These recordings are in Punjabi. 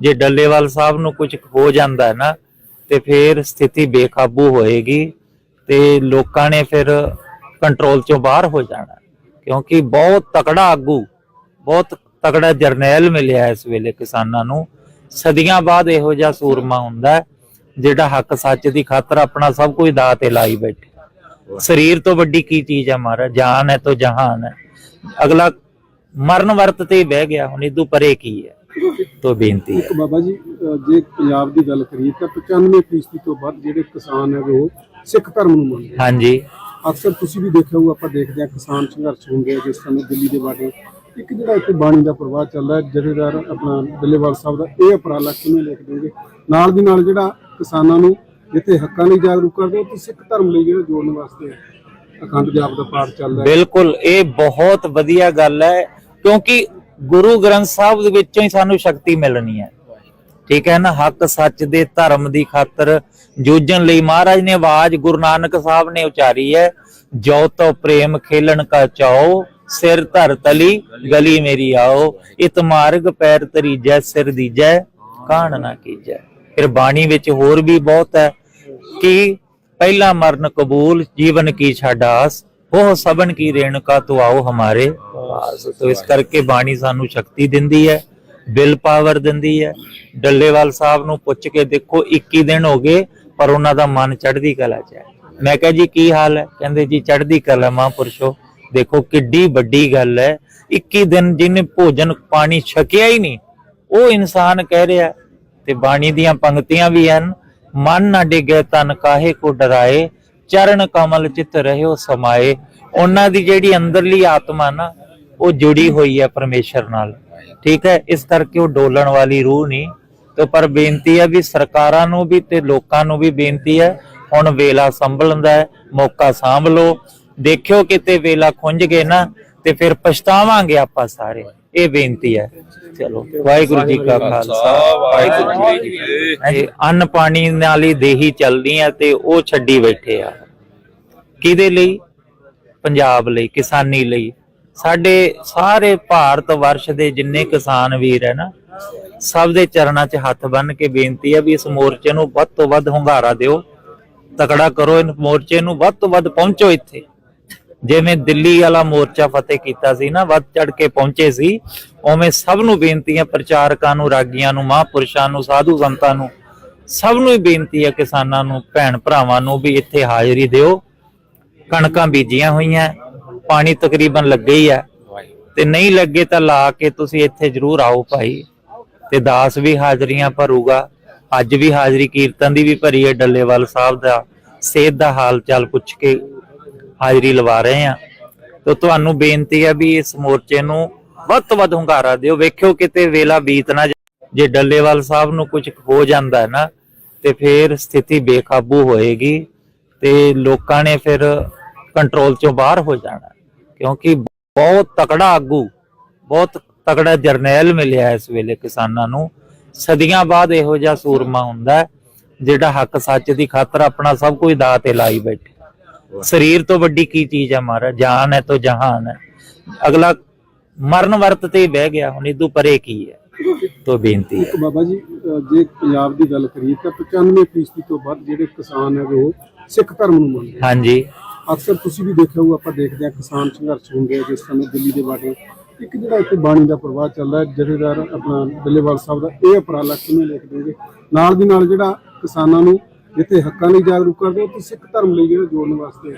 ਜੇ ਡੱਲੇਵਾਲ ਸਾਹਿਬ ਨੂੰ ਕੁਝ ਹੋ ਜਾਂਦਾ ਨਾ, ਤੇ ਫਿਰ ਸਥਿਤੀ ਬੇਕਾਬੂ ਹੋਏਗੀ ਤੇ ਲੋਕਾਂ ਨੇ ਫਿਰ ਕੰਟਰੋਲ ਚੋਂ ਬਾਹਰ ਹੋ ਜਾਣਾ ਕਿਉਂਕਿ ਬਹੁਤ ਤਕੜਾ ਆਗੂ, ਬਹੁਤ ਤਕੜਾ ਜਰਨੈਲ ਮਿਲਿਆ ਇਸ ਵੇਲੇ ਕਿਸਾਨਾਂ ਨੂੰ। ਸਦੀਆਂ ਬਾਅਦ ਇਹੋ ਜਿਹਾ ਸੂਰਮਾ ਹੁੰਦਾ ਜਿਹੜਾ ਹੱਕ ਸੱਚ ਦੀ ਖਾਤਰ ਆਪਣਾ ਸਭ ਕੁਝ ਦਾਅ ਤੇ ਲਾਈ ਬੈਠੇ। ਸਰੀਰ ਤੋਂ ਵੱਡੀ ਕੀ ਚੀਜ਼ ਹੈ ਮਹਾਰਾਜ? ਜਾਨ ਹੈ ਤਾਂ ਜਹਾਨ ਹੈ। ਅਗਲਾ ਮਰਨ ਵਰਤ ਤੇ ਬਹਿ ਗਿਆ, ਹੁਣ ਇਦੋਂ ਪਰੇ ਕੀ ਹੈ? ਤੋਂ ਬੇਨਤੀ ਹੈ। ਬਾਬਾ ਜੀ ਜੇ ਪੰਜਾਬ ਦੀ ਗੱਲ ਕਰੀਏ ਤਾਂ 95% ਤੋਂ ਵੱਧ ਜਿਹੜੇ ਕਿਸਾਨ ਹੈਗੇ ਉਹ ਸਿੱਖ ਧਰਮ ਨੂੰ ਮੰਨਦੇ ਆ। ਹਾਂਜੀ। ਅਕਸਰ ਤੁਸੀਂ ਵੀ ਦੇਖਿਆ ਹੋਊ ਆਪਾਂ ਦੇਖਦੇ ਹਾਂ ਕਿਸਾਨ ਸੰਘਰਸ਼ ਹੁੰਦੇ ਆ ਜਿਸ ਸਮੇਂ ਦਿੱਲੀ ਦੇ ਬਾਰੇ ਇੱਕ ਜਿਹੜਾ ਇੱਥੇ ਬਾਣੀ ਦਾ ਪ੍ਰਵਾਹ ਚੱਲਦਾ ਹੈ ਜਥੇਦਾਰ ਆਪਣਾ ਬੱਲੇਵਾਲ ਸਾਹਿਬ ਦਾ ਇਹ ਉਪਰਾਲਾ ਕਿਵੇਂ ਲਿਖ ਦੋਗੇ ਨਾਲ ਦੀ ਨਾਲ ਜਿਹੜਾ ਕਿਸਾਨਾਂ ਨੂੰ ਜਿੱਥੇ ਹੱਕਾਂ ਲਈ ਜਾਗਰੂਕ ਕਰਦੇ ਹੋ ਤੇ ਸਿੱਖ ਧਰਮ ਲਈ ਜਿਹੜਾ ਜੋੜਨ ਵਾਸਤੇ ਅਖੰਡ ਜਾਪ ਦਾ ਪਾਠ ਚੱਲਦਾ ਹੈ। ਬਿਲਕੁਲ ਇਹ ਬਹੁਤ ਵਧੀਆ ਗੱਲ ਹੈ ਕਿਉਂਕਿ ਗੁਰੂ ਗ੍ਰੰਥ ਸਾਹਿਬ ਦੇ ਵਿੱਚੋਂ ਹੀ ਸਾਨੂੰ ਸ਼ਕਤੀ ਮਿਲਣੀ ਹੈ। ਠੀਕ ਹੈ ਨਾ? ਹੱਕ ਸੱਚ ਦੇ ਧਰਮ ਦੀ ਖਾਤਰ ਜੂਝਣ ਲਈ ਮਹਾਰਾਜ ਨੇ ਆਵਾਜ਼ ਗੁਰੂ ਨਾਨਕ ਸਾਹਿਬ ਨੇ ਉਚਾਰੀ ਹੈ, ਜੋ ਤੋ ਪ੍ਰੇਮ ਖੇਲਣ ਕਾ ਚਾਓ ਸਿਰ ਧਰ ਤਲੀ, ਗਲੀ ਮੇਰੀ ਆਓ। ਇਤ ਮਾਰਗ ਪੈਰ ਤਰੀਜੈ ਸਿਰ ਦੀਜੈ, ਕਾਣ ਨਾ ਕੀਜੈ। ਫਿਰ ਬਾਣੀ ਵਿੱਚ ਹੋਰ ਵੀ ਬਹੁਤ ਹੈ ਕਿ ਪਹਿਲਾ ਮਰਨ ਕਬੂਲ, ਜੀਵਨ ਕੀ ਛਾਡਾਸ ਉਹ ਸਬਨ ਕੀ ਰੇਣਕਾ ਤੋ ਆਓ ਹਮਾਰੇ ਪਾਸ। ਤੋ ਇਸ ਕਰਕੇ ਬਾਣੀ ਸਾਨੂੰ ਸ਼ਕਤੀ ਦਿੰਦੀ ਹੈ, ਬਿਲ ਪਾਵਰ ਦਿੰਦੀ ਹੈ। ਡੱਲੇਵਾਲ ਸਾਹਿਬ ਨੂੰ ਪੁੱਛ ਕੇ ਦੇਖੋ 21 ਦਿਨ ਹੋ ਗਏ, ਪਰ ਉਹਨਾਂ ਦਾ ਮਨ ਚੜ੍ਹਦੀ ਕਲਾ 'ਚ ਹੈ। ਮੈਂ ਕਿਹਾ ਜੀ, ਕੀ ਹਾਲ ਹੈ? ਕਹਿੰਦੇ ਜੀ, ਚੜ੍ਹਦੀ ਕਲਾ ਮਹਾਂਪੁਰਸ਼ੋ, ਦੇਖੋ ਕਿੱਡੀ ਵੱਡੀ ਗੱਲ ਹੈ। 21 ਦਿਨ ਜਿਹਨੇ ਭੋਜਨ ਪਾਣੀ ਛਕਿਆ ਹੀ ਨਹੀਂ, ਉਹ ਇਨਸਾਨ ਕਹਿ ਰਿਹਾ ਤੇ ਬਾਣੀ ਦੀਆਂ ਪੰਕਤੀਆਂ ਵੀ ਹਨ, ਮਨ ਨਾ ਡਿਗੇ, ਤਨ ਕਾਹੇ ਕੋ ਡਰਾਏ ਚਰਨ ਕਮਲ ਚਿਤ ਰਹਿਓ ਸਮਾਏ। ਉਹਨਾਂ ਦੀ ਜਿਹੜੀ ਅੰਦਰਲੀ ਆਤਮਾ ਨਾ, ਉਹ ਜੁੜੀ ਹੋਈ ਹੈ ਪਰਮੇਸ਼ਰ ਨਾਲ। ਠੀਕ ਹੈ, ਇਸ ਕਰਕੇ ਉਹ ਡੋਲਣ ਵਾਲੀ ਰੂਹ ਨਹੀਂ। ਤੇ ਪਰ ਬੇਨਤੀ ਹੈ ਵੀ ਸਰਕਾਰਾਂ ਨੂੰ ਵੀ ਤੇ ਲੋਕਾਂ ਨੂੰ ਵੀ ਬੇਨਤੀ ਹੈ, ਹੁਣ ਵੇਲਾ ਸੰਭਲਣ ਦਾ ਮੌਕਾ ਸਾਂਭ ਲਓ। ਦੇਖਿਓ ਕਿਤੇ ਵੇਲਾ ਖੁੰਝ ਗਏ ਨਾ, ਤੇ ਫਿਰ ਪਛਤਾਵਾਂਗੇ ਆਪਾਂ ਸਾਰੇ। ਇਹ ਬੇਨਤੀ ਹੈ। ਚਲੋ ਵਾਹਿਗੁਰੂ ਜੀ ਕਾ ਖਾਲਸਾ। ਵਾਹਿਗੁਰੂ ਜੀ ਕੀ ਫਤਿਹ। ਅੰਨ ਪਾਣੀ ਨਾਲ ਹੀ ਦੇਹੀ ਚੱਲਦੀ ਆ ਤੇ ਉਹ ਛੱਡੀ ਬੈਠੇ ਆ। ਕਿਹਦੇ ਲਈ? ਪੰਜਾਬ ਲਈ ਕਿਸਾਨੀ ਲਈ। ਸਾਡੇ ਸਾਰੇ ਭਾਰਤ ਵਰਸ਼ ਦੇ ਜਿੰਨੇ ਕਿਸਾਨ ਵੀਰ ਹੈ ਨਾ ਸਭ ਦੇ ਚਰਨਾਂ 'ਚ ਹੱਥ ਬੰਨ ਕੇ ਬੇਨਤੀ ਹੈ ਵੀ ਇਸ ਮੋਰਚੇ ਨੂੰ ਵੱਧ ਤੋਂ ਵੱਧ ਹੁੰਗਾਰਾ ਦਿਓ। ਤਕੜਾ ਕਰੋ ਇਸ ਮੋਰਚੇ ਨੂੰ ਵੱਧ ਤੋਂ ਵੱਧ ਪਹੁੰਚੋ ਇੱਥੇ। ਜਿਵੇਂ ਦਿੱਲੀ ਵਾਲਾ ਮੋਰਚਾ ਫਤਿਹ ਕੀਤਾ ਸੀ ਨਾ, ਵੱਧ ਚੜ ਕੇ ਪਹੁੰਚੇ ਸੀ, ਉਵੇਂ ਸਭ ਨੂੰ ਬੇਨਤੀ ਹੈ ਪ੍ਰਚਾਰਕਾਂ ਨੂੰ, ਰਾਗੀਆਂ ਨੂੰ, ਮਹਾਂਪੁਰਸ਼ਾਂ ਨੂੰ, ਸਾਧੂ ਸੰਤਾਂ ਨੂੰ, ਸਭ ਨੂੰ ਹੀ ਬੇਨਤੀ ਹੈ ਕਿਸਾਨਾਂ ਨੂੰ, ਭੈਣ ਭਰਾਵਾਂ ਨੂੰ ਵੀ ਇੱਥੇ ਹਾਜ਼ਰੀ ਦਿਓ। ਕਣਕਾਂ ਬੀਜੀਆਂ ਹੋਈਆਂ, ਪਾਣੀ ਤਕਰੀਬਨ ਲੱਗੇ ਹੀ ਆ। ਤੇ ਨਹੀਂ ਲੱਗੇ ਤਾਂ ਲਾ ਕੇ ਤੁਸੀਂ ਇੱਥੇ ਜ਼ਰੂਰ ਆਓ ਭਾਈ। ਤੇ ਦਾਸ ਵੀ ਹਾਜ਼ਰੀਆਂ ਭਰੂਗਾ। ਅੱਜ ਵੀ ਹਾਜ਼ਰੀ ਕੀਰਤਨ ਦੀ ਵੀ ਭਰੀ ਹੈ, ਡੱਲੇਵਾਲ ਸਾਹਿਬ ਦਾ, ਸਿਹਤ ਦਾ ਹਾਲ ਚਾਲ ਪੁੱਛ ਕੇ ਹਾਜ਼ਰੀ ਲਵਾ ਰਹੇ ਆ ਤੇ ਤੁਹਾਨੂੰ ਬੇਨਤੀ ਹੈ ਵੀ ਇਸ ਮੋਰਚੇ ਨੂੰ ਵੱਧ ਤੋਂ ਵੱਧ ਹੁੰਗਾਰਾ ਦਿਓ। ਵੇਖਿਓ ਕਿਤੇ ਵੇਲਾ ਬੀਤ ਨਾ ਜੇ ਡੱਲੇਵਾਲ ਸਾਹਿਬ ਨੂੰ ਕੁਝ ਹੋ ਜਾਂਦਾ ਹੈ ਨਾ, ਤੇ ਫਿਰ ਸਥਿਤੀ ਬੇਕਾਬੂ ਹੋਏਗੀ ਤੇ ਲੋਕਾਂ ਨੇ ਫਿਰ ਕੰਟਰੋਲ ਚੋਂ ਬਾਹਰ ਹੋ ਜਾਣਾ। ਕਿਉਂਕਿ ਬਹੁਤ ਤਕੜਾ ਆਗੂ, ਬਹੁਤ ਤਕੜਾ ਜਰਨੈਲ ਮਿਲਿਆ ਇਸ ਵੇਲੇ ਕਿਸਾਨਾਂ ਨੂੰ। ਸਦੀਆਂ ਬਾਅਦ ਇਹੋ ਜਿਹਾ ਸੂਰਮਾ ਹੁੰਦਾ ਜਿਹੜਾ ਹੱਕ ਸੱਚ ਦੀ ਖਾਤਰ ਆਪਣਾ ਸਭ ਕੁਝ ਦਾਅ ਤੇ ਲਾਈ ਬੈਠੇ। ਸਰੀਰ ਤੋਂ ਵੱਡੀ ਕੀ ਚੀਜ਼ ਹੈ ਮਹਾਰਾਜ? ਜਾਨ ਹੈ ਤਾਂ ਜਹਾਨ ਹੈ। ਅਗਲਾ ਮਰਨ ਵਰਤ ਤੇ ਹੀ ਬਹਿ ਗਿਆ ਹੁਣ ਇਦੋਂ ਪਰੇ ਕੀ ਹੈ? ਤੋਂ ਬੇਨਤੀ ਹੈ। ਇੱਕ ਬਾਬਾ ਜੀ ਜੇ ਪੰਜਾਬ ਦੀ ਗੱਲ ਕਰੀਏ ਤਾਂ 95% ਤੋਂ ਵੱਧ ਜਿਹੜੇ ਕਿਸਾਨ ਹੈਗੇ ਉਹ ਸਿੱਖ ਧਰਮ ਨੂੰ ਮੰਨਦੇ ਆ। ਹਾਂਜੀ। ਅਕਸਰ ਤੁਸੀਂ ਵੀ ਦੇਖਿਆ ਹੋਊ ਆਪਾਂ ਦੇਖਦੇ ਹਾਂ ਕਿਸਾਨ ਸੰਘਰਸ਼ ਹੁੰਦੇ ਆ ਜਿਸ ਸਮੇਂ ਦਿੱਲੀ ਦੇ ਬਾਰੇ ਇੱਕ ਜਿਹੜਾ ਇੱਥੇ ਬਾਣੀ ਦਾ ਪ੍ਰਵਾਹ ਚੱਲਦਾ ਹੈ ਜਥੇਦਾਰ ਆਪਣਾ ਬੱਲੇਵਾਲ ਸਾਹਿਬ ਦਾ ਇਹ ਉਪਰਾਲਾ ਕਿਵੇਂ ਲਿਖ ਦੋਗੇ ਨਾਲ ਦੀ ਨਾਲ ਜਿਹੜਾ ਕਿਸਾਨਾਂ ਨੂੰ ਜਿੱਥੇ ਹੱਕਾਂ ਲਈ ਜਾਗਰੂਕ ਕਰਦੇ ਹੋ ਤੇ ਸਿੱਖ ਧਰਮ ਲਈ ਜਿਹੜਾ ਜੋੜਨ ਵਾਸਤੇ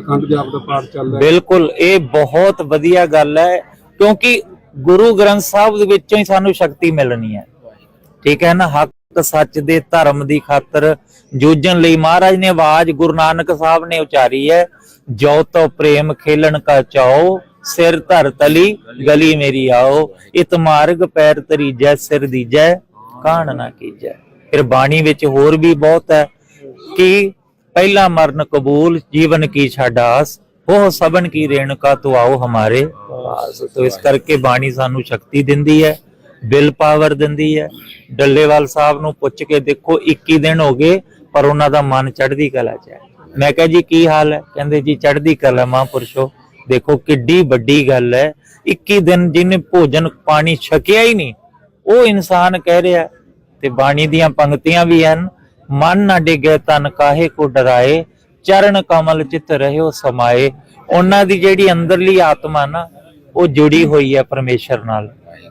ਅਖੰਡ ਜਾਪ ਦਾ ਪਾਠ ਚੱਲਦਾ ਹੈ। ਬਿਲਕੁਲ, ਇਹ ਬਹੁਤ ਵਧੀਆ ਗੱਲ ਹੈ, ਕਿਉਂਕਿ ਗੁਰੂ ਗ੍ਰੰਥ ਸਾਹਿਬ ਦੇ ਵਿੱਚੋਂ ਹੀ ਸਾਨੂੰ ਸ਼ਕਤੀ ਮਿਲਣੀ ਹੈ। ਠੀਕ ਹੈ ਨਾ? ਹੱਕ ਸੱਚ ਦੇ ਧਰਮ ਦੀ ਖਾਤਰ ਜੂਝਣ ਲਈ ਮਹਾਰਾਜ ਨੇ ਆਵਾਜ਼ ਗੁਰੂ ਨਾਨਕ ਸਾਹਿਬ ਨੇ ਉਚਾਰੀ ਹੈ, ਜੋ ਤੋ ਪ੍ਰੇਮ ਖੇਲਣ ਕਾ ਚਾਓ ਸਿਰ ਧਰ ਤਲੀ, ਗਲੀ ਮੇਰੀ ਆਓ, ਇਤ ਮਾਰਗ ਪੈਰ ਤਰੀਜੈ ਸਿਰ ਦੀਜੈ, ਕਾਣ ਨਾ ਕੀਜੈ। ਫਿਰ ਬਾਣੀ ਵਿੱਚ ਹੋਰ ਵੀ ਬਹੁਤ ਹੈ ਕਿ ਪਹਿਲਾ ਮਰਨ ਕਬੂਲ, ਜੀਵਨ ਕੀ ਛਾਡਾਸ ਉਹ ਸਬਨ ਕੀ ਰੇਣਕਾ ਤੋ ਆਓ ਹਮਾਰੇ ਪਾਸ। ਤੋ ਇਸ ਕਰਕੇ ਬਾਣੀ ਸਾਨੂੰ ਸ਼ਕਤੀ ਦਿੰਦੀ ਹੈ, ਬਿਲ ਪਾਵਰ ਦਿੰਦੀ ਹੈ। ਡੱਲੇਵਾਲ ਸਾਹਿਬ ਨੂੰ ਪੁੱਛ ਕੇ ਦੇਖੋ 21 ਦਿਨ ਹੋ ਗਏ, ਪਰ ਉਹਨਾਂ ਦਾ ਮਨ ਚੜ੍ਹਦੀ ਕਲਾ 'ਚ ਹੈ। ਮੈਂ ਕਿਹਾ ਜੀ ਕੀ ਹਾਲ ਹੈ? ਕਹਿੰਦੇ ਜੀ ਚੜ੍ਹਦੀ ਕਲਾ ਮਹਾਂਪੁਰਸ਼ੋ, ਦੇਖੋ ਕਿੱਡੀ ਵੱਡੀ ਗੱਲ ਹੈ। 21 ਦਿਨ ਜਿਹਨੇ ਭੋਜਨ ਪਾਣੀ ਛਕਿਆ ਹੀ ਨਹੀਂ, ਉਹ ਇਨਸਾਨ ਕਹਿ ਰਿਹਾ ਤੇ ਬਾਣੀ ਦੀਆਂ ਪੰਕਤੀਆਂ ਵੀ ਹਨ। ਮਨ ਨਾ ਡਿਗੇ, ਤਨ ਕਾਹੇ ਕੋ ਡਰਾਏ, ਚਰਨ ਕਮਲ ਚਿਤ ਰਹਿਓ ਸਮਾਏ। ਉਹਨਾਂ ਦੀ ਜਿਹੜੀ ਅੰਦਰਲੀ ਆਤਮਾ ਨਾ, ਉਹ ਜੁੜੀ ਹੋਈ ਹੈ ਪਰਮੇਸ਼ਰ ਨਾਲ।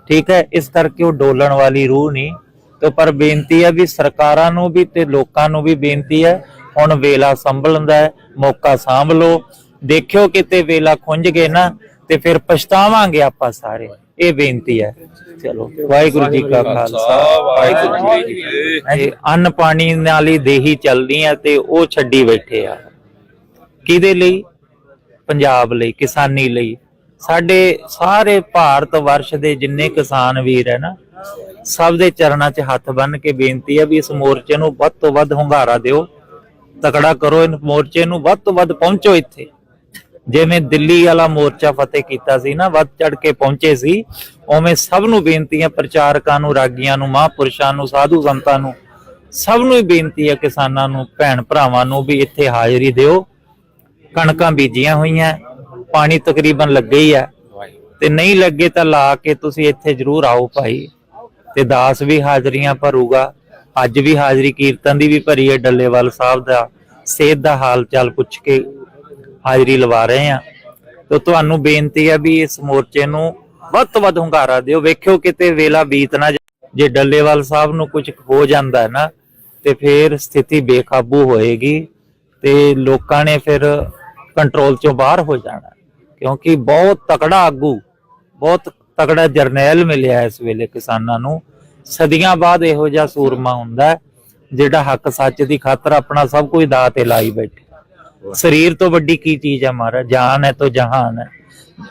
ਠੀਕ ਹੈ, ਇਸ ਕਰਕੇ ਉਹ ਡੋਲਣ ਵਾਲੀ ਰੂਹ ਨਹੀਂ। ਤੇ ਪਰ ਬੇਨਤੀ ਹੈ ਵੀ ਸਰਕਾਰਾਂ ਨੂੰ ਵੀ ਤੇ ਲੋਕਾਂ ਨੂੰ ਵੀ ਬੇਨਤੀ ਹੈ, ਹੁਣ ਵੇਲਾ ਸੰਭਲਣ ਦਾ ਮੌਕਾ ਸਾਂਭ ਲਓ। ਦੇਖਿਓ ਕਿਤੇ ਵੇਲਾ ਖੁੰਝ ਗਏ ਨਾ, ਤੇ ਫਿਰ ਪਛਤਾਵਾਂਗੇ ਆਪਾਂ ਸਾਰੇ। ਇਹ ਬੇਨਤੀ ਹੈ। ਚਲੋ ਵਾਹਿਗੁਰੂ ਜੀ ਕਾ ਖਾਲਸਾ। ਵਾਹਿਗੁਰੂ ਜੀ ਕੀ ਫਤਿਹ। ਅੰਨ ਪਾਣੀ ਨਾਲ ਹੀ ਦੇਹੀ ਚੱਲਦੀ ਆ ਤੇ ਉਹ ਛੱਡੀ ਬੈਠੇ ਆ। ਕਿਹਦੇ ਲਈ? ਪੰਜਾਬ ਲਈ ਕਿਸਾਨੀ ਲਈ। ਸਾਡੇ ਸਾਰੇ ਭਾਰਤ ਵਰਸ਼ ਦੇ ਜਿੰਨੇ ਕਿਸਾਨ ਵੀਰ ਹੈ ਨਾ ਸਭ ਦੇ ਚਰਨਾਂ 'ਚ ਹੱਥ ਬੰਨ ਕੇ ਬੇਨਤੀ ਹੈ ਵੀ ਇਸ ਮੋਰਚੇ ਨੂੰ ਵੱਧ ਤੋਂ ਵੱਧ ਹੁੰਗਾਰਾ ਦਿਓ। ਤਕੜਾ ਕਰੋ ਇਸ ਮੋਰਚੇ ਨੂੰ ਵੱਧ ਤੋਂ ਵੱਧ ਪਹੁੰਚੋ ਇੱਥੇ। ਜਿਵੇਂ ਦਿੱਲੀ ਵਾਲਾ ਮੋਰਚਾ ਫਤਿਹ ਕੀਤਾ ਸੀ ਨਾ, ਵੱਧ ਚੜ ਕੇ ਪਹੁੰਚੇ ਸੀ, ਉਵੇਂ ਸਭ ਨੂੰ ਬੇਨਤੀ ਹੈ ਪ੍ਰਚਾਰਕਾਂ ਨੂੰ, ਰਾਗੀਆਂ ਨੂੰ, ਮਹਾਂਪੁਰਸ਼ਾਂ ਨੂੰ, ਸਾਧੂ ਸੰਤਾਂ ਨੂੰ, ਸਭ ਨੂੰ ਹੀ ਬੇਨਤੀ ਹੈ ਕਿਸਾਨਾਂ ਨੂੰ, ਭੈਣ ਭਰਾਵਾਂ ਨੂੰ ਵੀ ਇੱਥੇ ਹਾਜ਼ਰੀ ਦਿਓ। ਕਣਕਾਂ ਬੀਜੀਆਂ ਹੋਈਆਂ, ਪਾਣੀ ਤਕਰੀਬਨ ਲੱਗੇ ਹੀ ਆ ਤੇ ਨਹੀਂ ਲੱਗੇ ਤਾਂ ਲਾ ਕੇ ਤੁਸੀਂ ਇੱਥੇ ਜ਼ਰੂਰ ਆਓ ਭਾਈ। ਤੇ ਦਾਸ ਵੀ ਹਾਜ਼ਰੀਆਂ ਭਰੂਗਾ, ਅੱਜ ਵੀ ਹਾਜ਼ਰੀ, ਕੀਰਤਨ ਦੀ ਵੀ ਭਰੀ ਹੈ ਡੱਲੇਵਾਲ ਸਾਹਿਬ ਦਾ, ਸਿਹਤ ਦਾ ਹਾਲ ਚਾਲ ਪੁੱਛ ਕੇ। ਹਾਜ਼ਰੀ ਲਵਾ ਰਹੇ ਆ ਤੇ ਤੁਹਾਨੂੰ ਬੇਨਤੀ ਹੈ ਵੀ ਇਸ ਮੋਰਚੇ ਨੂੰ ਵੱਧ ਤੋਂ ਵੱਧ ਹੁੰਗਾਰਾ ਦਿਓ। ਵੇਖਿਓ ਕਿਤੇ ਵੇਲਾ ਬੀਤ ਨਾ ਜਾਏ। ਜੇ ਡੱਲੇਵਾਲ ਸਾਹਿਬ ਨੂੰ ਕੁਝ ਹੋ ਜਾਂਦਾ ਹੈ ਨਾ, ਤੇ ਫਿਰ ਸਥਿਤੀ ਬੇਕਾਬੂ ਹੋਏਗੀ ਤੇ ਲੋਕਾਂ ਨੇ ਫਿਰ ਕੰਟਰੋਲ ਚੋਂ ਬਾਹਰ ਹੋ ਜਾਣਾ। ਕਿਉਂਕਿ ਬਹੁਤ ਤਕੜਾ ਆਗੂ, ਬਹੁਤ ਤਕੜਾ ਜਰਨੈਲ ਮਿਲਿਆ ਇਸ ਵੇਲੇ ਕਿਸਾਨਾਂ ਨੂੰ। ਸਦੀਆਂ ਬਾਅਦ ਇਹੋ ਜਿਹਾ ਸੂਰਮਾ ਹੁੰਦਾ ਜਿਹੜਾ ਹੱਕ ਸੱਚ ਦੀ ਖਾਤਰ ਆਪਣਾ ਸਭ ਕੁਝ ਦਾਅ ਤੇ ਲਾਈ ਬੈਠੇ। ਸਰੀਰ ਤੋਂ ਵੱਡੀ ਕੀ ਚੀਜ਼ ਹੈ ਮਾਰਾ ਜਾਨ ਹੈ ਤੋਂ ਜਹਾਨ ਹੈ।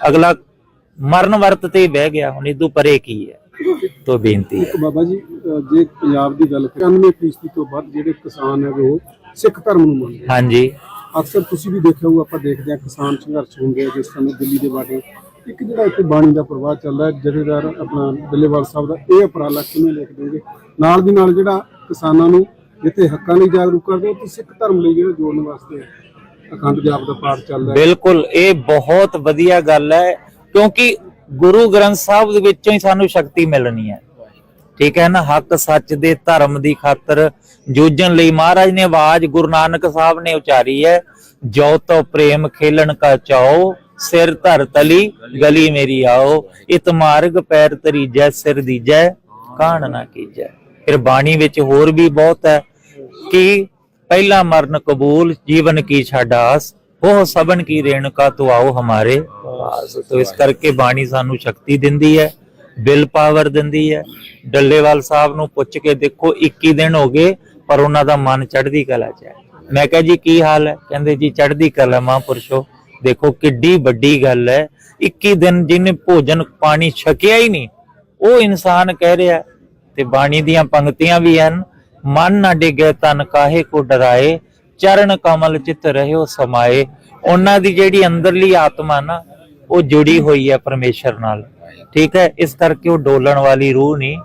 ਅਗਲਾ ਮਰਨ ਵਰਤ ਤੇ ਹੀ ਬਹਿ ਗਿਆ ਹੁਣ ਇਦੋਂ ਪਰੇ ਕੀ ਹੈ? ਤੋਂ ਬੇਨਤੀ ਹੈ। ਇੱਕ ਬਾਬਾ ਜੀ ਜੇ ਪੰਜਾਬ ਦੀ ਗੱਲ ਕਰਾਂ 99% ਤੋਂ ਵੱਧ ਜਿਹੜੇ ਕਿਸਾਨ ਹੈਗੇ ਉਹ ਸਿੱਖ ਧਰਮ ਨੂੰ ਮੰਨਦੇ ਆ। ਹਾਂਜੀ। ਅਕਸਰ ਤੁਸੀਂ ਵੀ ਦੇਖਿਆ ਹੋਊ ਆਪਾਂ ਦੇਖਦੇ ਹਾਂ ਕਿਸਾਨ ਸੰਘਰਸ਼ ਹੁੰਦੇ ਆ ਜਿਸ ਸਮੇਂ ਦਿੱਲੀ ਦੇ ਬਾਰੇ ਇੱਕ ਜਿਹੜਾ ਇੱਥੇ ਬਾਣੀ ਦਾ ਪ੍ਰਵਾਹ ਚੱਲਦਾ ਹੈ ਜਥੇਦਾਰ ਆਪਣਾ ਡੱਲੇਵਾਲ ਸਾਹਿਬ ਦਾ ਇਹ ਉਪਰਾਲਾ ਕਿਵੇਂ ਲਿਖ ਦੋਗੇ ਨਾਲ ਦੀ ਨਾਲ ਜਿਹੜਾ ਕਿਸਾਨਾਂ ਨੂੰ ਜਿੱਥੇ ਹੱਕਾਂ ਲਈ ਜਾਗਰੂਕ ਕਰਦੇ ਹੋ ਤੇ ਸਿੱਖ ਧਰਮ ਲਈ ਜਿਹੜਾ ਜੋੜਨ ਵਾਸਤੇ ਅਖੰਡ ਜਾਪ ਦਾ ਪਾਠ ਚੱਲਦਾ ਹੈ। ਬਿਲਕੁਲ, ਇਹ ਬਹੁਤ ਵਧੀਆ ਗੱਲ ਹੈ, ਕਿਉਂਕਿ ਗੁਰੂ ਗ੍ਰੰਥ ਸਾਹਿਬ ਦੇ ਵਿੱਚੋਂ ਹੀ ਸਾਨੂੰ ਸ਼ਕਤੀ ਮਿਲਣੀ ਹੈ। ਠੀਕ ਹੈ ਨਾ? ਹੱਕ ਸੱਚ ਦੇ ਧਰਮ ਦੀ ਖਾਤਰ ਜੂਝਣ ਲਈ ਮਹਾਰਾਜ ਨੇ ਆਵਾਜ਼ ਗੁਰੂ ਨਾਨਕ ਸਾਹਿਬ ਨੇ ਉਚਾਰੀ ਹੈ, ਜੋ ਤੋ ਪ੍ਰੇਮ ਖੇਲਣ ਕਾ ਚਾਓ ਸਿਰ ਧਰ ਤਲੀ, ਗਲੀ ਮੇਰੀ ਆਓ। ਇਤ ਮਾਰਗ ਪੈਰ ਤਰੀਜੈ ਸਿਰ ਦੀਜੈ ਕਾਣ ਨਾ ਕੀਜੈ। ਫਿਰ ਬਾਣੀ ਵਿੱਚ ਹੋਰ ਵੀ ਬਹੁਤ ਹੈ ਕਿ ਪਹਿਲਾ ਮਰਨ ਕਬੂਲ, ਜੀਵਨ ਕੀ ਛਾਡਾਸ ਉਹ ਸਬਨ ਕੀ ਰੇਣਕਾ ਤੋ ਆਓ ਹਮਾਰੇ ਪਾਸ। ਤੋ ਇਸ ਕਰਕੇ ਬਾਣੀ ਸਾਨੂੰ ਸ਼ਕਤੀ ਦਿੰਦੀ ਹੈ, ਬਿਲ ਪਾਵਰ ਦਿੰਦੀ ਹੈ। ਡੱਲੇਵਾਲ ਸਾਹਿਬ ਨੂੰ ਪੁੱਛ ਕੇ ਦੇਖੋ 21 ਦਿਨ ਹੋ ਗਏ, ਪਰ ਉਹਨਾਂ ਦਾ ਮਨ ਚੜ੍ਹਦੀ ਕਲਾ 'ਚ ਹੈ। ਮੈਂ ਕਿਹਾ ਜੀ, ਕੀ ਹਾਲ ਹੈ? ਕਹਿੰਦੇ ਜੀ, ਚੜ੍ਹਦੀ ਕਲਾ ਮਹਾਂਪੁਰਸ਼ੋ, ਦੇਖੋ ਕਿੱਡੀ ਵੱਡੀ ਗੱਲ ਹੈ। 21 ਦਿਨ ਜਿਹਨੇ ਭੋਜਨ ਪਾਣੀ ਛਕਿਆ ਹੀ ਨਹੀਂ, ਉਹ ਇਨਸਾਨ ਕਹਿ ਰਿਹਾ ਤੇ ਬਾਣੀ ਦੀਆਂ ਪੰਕਤੀਆਂ ਵੀ ਹਨ ਮਨ ਨਾ ਡਿਗੇ, ਤਨ ਕਾਹੇ ਕੋ ਡਰਾਏ, ਚਰਨ ਕਮਲ ਚਿਤ ਰਹਿਓ ਸਮਾਏ। ਉਹਨਾਂ ਦੀ ਜਿਹੜੀ ਅੰਦਰਲੀ ਆਤਮਾ ਨਾ, ਉਹ ਜੁੜੀ ਹੋਈ ਹੈ ਪਰਮੇਸ਼ਰ ਨਾਲ। ਠੀਕ ਹੈ, ਇਸ ਕਰਕੇ ਉਹ ਡੋਲਣ ਵਾਲੀ ਰੂਹ ਨਹੀਂ।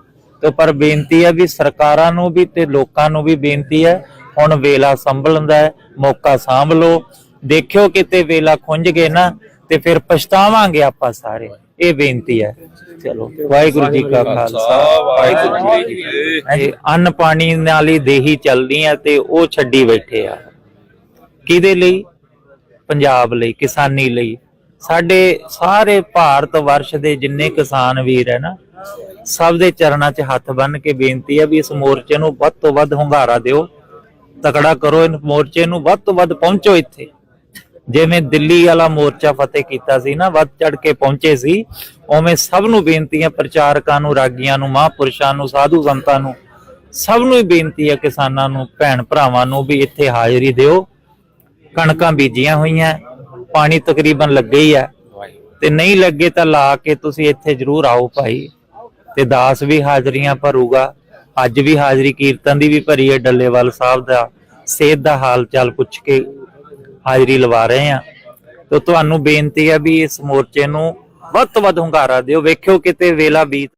ਤੇ ਪਰ ਬੇਨਤੀ ਹੈ ਵੀ ਸਰਕਾਰਾਂ ਨੂੰ ਵੀ ਤੇ ਲੋਕਾਂ ਨੂੰ ਵੀ ਬੇਨਤੀ ਹੈ, ਹੁਣ ਵੇਲਾ ਸੰਭਲਣ ਦਾ ਮੌਕਾ ਸਾਂਭ ਲਓ। ਦੇਖਿਓ ਕਿਤੇ ਵੇਲਾ ਖੁੰਝ ਗਏ ਨਾ, ਤੇ ਫਿਰ ਪਛਤਾਵਾਂਗੇ ਆਪਾਂ ਸਾਰੇ। ਇਹ ਬੇਨਤੀ ਹੈ। ਚਲੋ ਵਾਹਿਗੁਰੂ ਜੀ ਕਾ ਖਾਲਸਾ। ਵਾਹਿਗੁਰੂ ਜੀ ਕੀ ਅੰਨ ਪਾਣੀ ਨਾਲ ਹੀ ਦੇਹੀ ਚੱਲਦੀ ਆ ਤੇ ਉਹ ਛੱਡੀ ਬੈਠੇ ਆ। ਕਿਹਦੇ ਲਈ? ਪੰਜਾਬ ਲਈ ਕਿਸਾਨੀ ਲਈ। ਸਾਡੇ ਸਾਰੇ ਭਾਰਤ ਵਰਸ਼ ਦੇ ਜਿੰਨੇ ਕਿਸਾਨ ਵੀਰ ਹੈ ਨਾ ਸਭ ਦੇ ਚਰਨਾਂ 'ਚ ਹੱਥ ਬੰਨ ਕੇ ਬੇਨਤੀ ਹੈ ਵੀ ਇਸ ਮੋਰਚੇ ਨੂੰ ਵੱਧ ਤੋਂ ਵੱਧ ਹੁੰਗਾਰਾ ਦਿਓ। ਤਕੜਾ ਕਰੋ ਇਸ ਮੋਰਚੇ ਨੂੰ ਵੱਧ ਤੋਂ ਵੱਧ ਪਹੁੰਚੋ ਇੱਥੇ। ਜਿਵੇਂ ਦਿੱਲੀ ਵਾਲਾ ਮੋਰਚਾ ਫਤਿਹ ਕੀਤਾ ਸੀ ਨਾ, ਵੱਧ ਚੜ ਕੇ ਪਹੁੰਚੇ ਸੀ, ਉਵੇਂ ਸਭ ਨੂੰ ਬੇਨਤੀ ਹੈ ਪ੍ਰਚਾਰਕਾਂ ਨੂੰ, ਰਾਗੀਆਂ ਨੂੰ, ਮਹਾਂਪੁਰਸ਼ਾਂ ਨੂੰ, ਸਾਧੂ ਸੰਤਾਂ ਨੂੰ, ਸਭ ਨੂੰ ਹੀ ਬੇਨਤੀ ਹੈ ਕਿਸਾਨਾਂ ਨੂੰ, ਭੈਣ ਭਰਾਵਾਂ ਨੂੰ ਵੀ ਇੱਥੇ ਹਾਜ਼ਰੀ ਦਿਓ। ਕਣਕਾਂ ਬੀਜੀਆਂ ਹੋਈਆਂ, ਪਾਣੀ ਤਕਰੀਬਨ ਲੱਗੇ ਹੀ ਆ। ਤੇ ਨਹੀਂ ਲੱਗੇ ਤਾਂ ਲਾ ਕੇ ਤੁਸੀਂ ਇੱਥੇ ਜ਼ਰੂਰ ਆਓ ਭਾਈ। ਤੇ ਦਾਸ ਵੀ ਹਾਜ਼ਰੀਆਂ ਭਰੂਗਾ। ਅੱਜ ਵੀ ਹਾਜ਼ਰੀ ਕੀਰਤਨ ਦੀ ਵੀ ਭਰੀ ਹੈ, ਡੱਲੇਵਾਲ ਸਾਹਿਬ ਦਾ, ਸਿਹਤ ਦਾ ਹਾਲ ਚਾਲ ਪੁੱਛ ਕੇ ਹਾਜ਼ਰੀ ਲਵਾ ਰਹੇ ਆ ਤੇ ਤੁਹਾਨੂੰ ਬੇਨਤੀ ਹੈ ਵੀ ਇਸ ਮੋਰਚੇ ਨੂੰ ਵੱਧ ਤੋਂ ਵੱਧ ਹੁੰਗਾਰਾ ਦਿਓ। ਵੇਖਿਓ ਕਿਤੇ ਵੇਲਾ ਬੀਤ